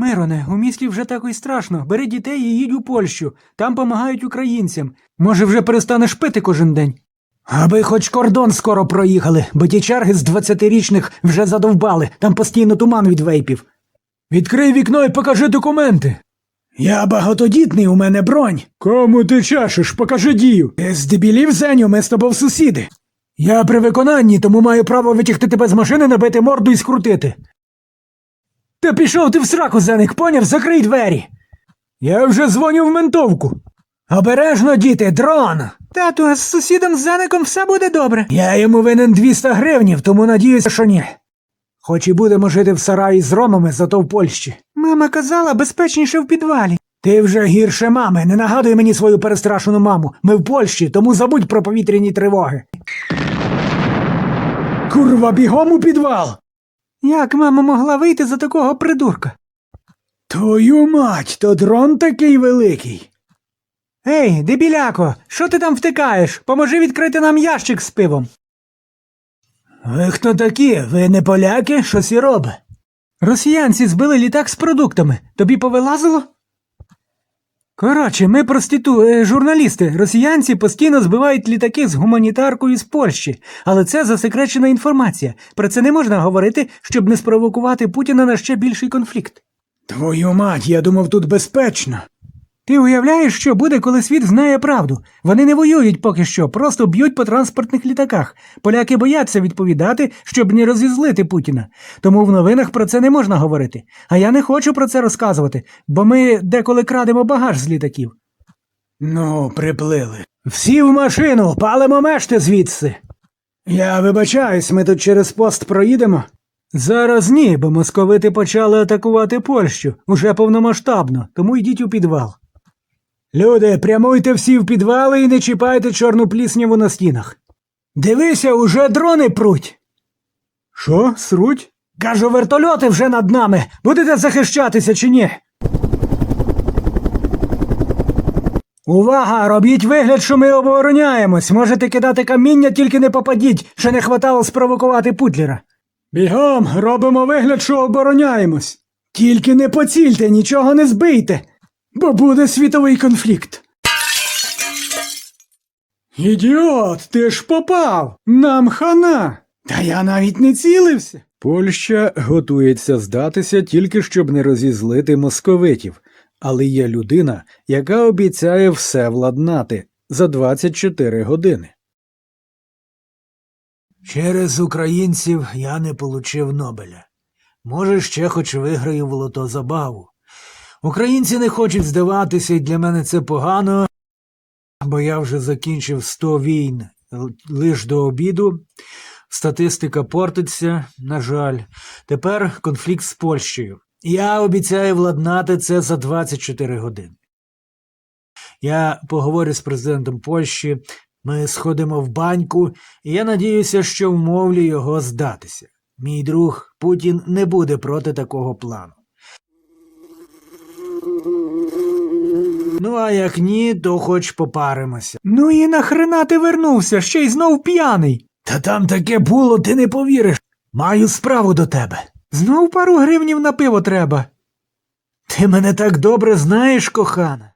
Мироне, у місті вже так і страшно. Бери дітей і їдь у Польщу. Там помагають українцям. Може, вже перестанеш пити кожен день. Аби хоч кордон скоро проїхали, бо ті черги з 20-річних вже задовбали, там постійно туман від вейпів. Відкрий вікно і покажи документи. Я багатодітний, у мене бронь. Кому ти чашеш? Покажи дію. Здебілів, Зеню, ми з тобою сусіди. Я при виконанні, тому маю право витягти тебе з машини, набити морду і скрутити. Та пішов ти в сраку, Зеник, поняв? Закрий двері. Я вже дзвоню в ментовку. Обережно, діти, дрон. Тату, а з сусідом Зеником все буде добре. Я йому винен 200 гривнів, тому надіюся, що ні. Хоч і будемо жити в сараї з ромами, зато в Польщі. Мама казала, безпечніше в підвалі. Ти вже гірше мами, не нагадуй мені свою перестрашену маму. Ми в Польщі, тому забудь про повітряні тривоги. Курва, бігом у підвал. Як мама могла вийти за такого придурка? Твою мать, то дрон такий великий. Ей, дебіляко, що ти там втикаєш? Поможи відкрити нам ящик з пивом. Ви хто такі? Ви не поляки? Що сі робить? Росіянці збили літак з продуктами. Тобі повилазило? Коротше, ми проститу... е, журналісти. Росіянці постійно збивають літаки з гуманітаркою з Польщі, але це засекречена інформація. Про це не можна говорити, щоб не спровокувати Путіна на ще більший конфлікт. Твою мать, я думав, тут безпечно. Ти уявляєш, що буде, коли світ знає правду? Вони не воюють поки що, просто б'ють по транспортних літаках. Поляки бояться відповідати, щоб не розізлити Путіна. Тому в новинах про це не можна говорити. А я не хочу про це розказувати, бо ми деколи крадемо багаж з літаків. Ну, приплили. Всі в машину, палимо мешти звідси. Я вибачаюсь, ми тут через пост проїдемо. Зараз ні, бо московити почали атакувати Польщу уже повномасштабно, тому йдіть у підвал. Люди, прямуйте всі в підвали і не чіпайте чорну плісняву на стінах. Дивися, уже дрони пруть. Що, сруть? Кажу, вертольоти вже над нами. Будете захищатися чи ні? Увага! Робіть вигляд, що ми обороняємось. Можете кидати каміння, тільки не попадіть, ще не хватало спровокувати Путлера. Бігом, робимо вигляд, що обороняємось. Тільки не поцільте, нічого не збийте, бо буде світовий конфлікт. Ідіот, ти ж попав! Нам хана! Та я навіть не цілився. Польща готується здатися тільки щоб не розізлити московитів, але є людина, яка обіцяє все владнати за 24 години. Через українців я не получив Нобеля. Може, ще хоч виграю в лото забаву. Українці не хочуть здаватися, і для мене це погано, бо я вже закінчив 100 війн л- лиш до обіду. Статистика портиться, на жаль. Тепер конфлікт з Польщею. Я обіцяю владнати це за 24 години. Я поговорю з президентом Польщі, ми сходимо в баньку, і я надіюся, що вмовлю його здатися. Мій друг Путін не буде проти такого плану. Ну, а як ні, то хоч попаримося. Ну і нахрена ти вернувся, ще й знов п'яний. Та там таке було, ти не повіриш. Маю справу до тебе. Знов пару гривнів на пиво треба. Ти мене так добре знаєш, кохана.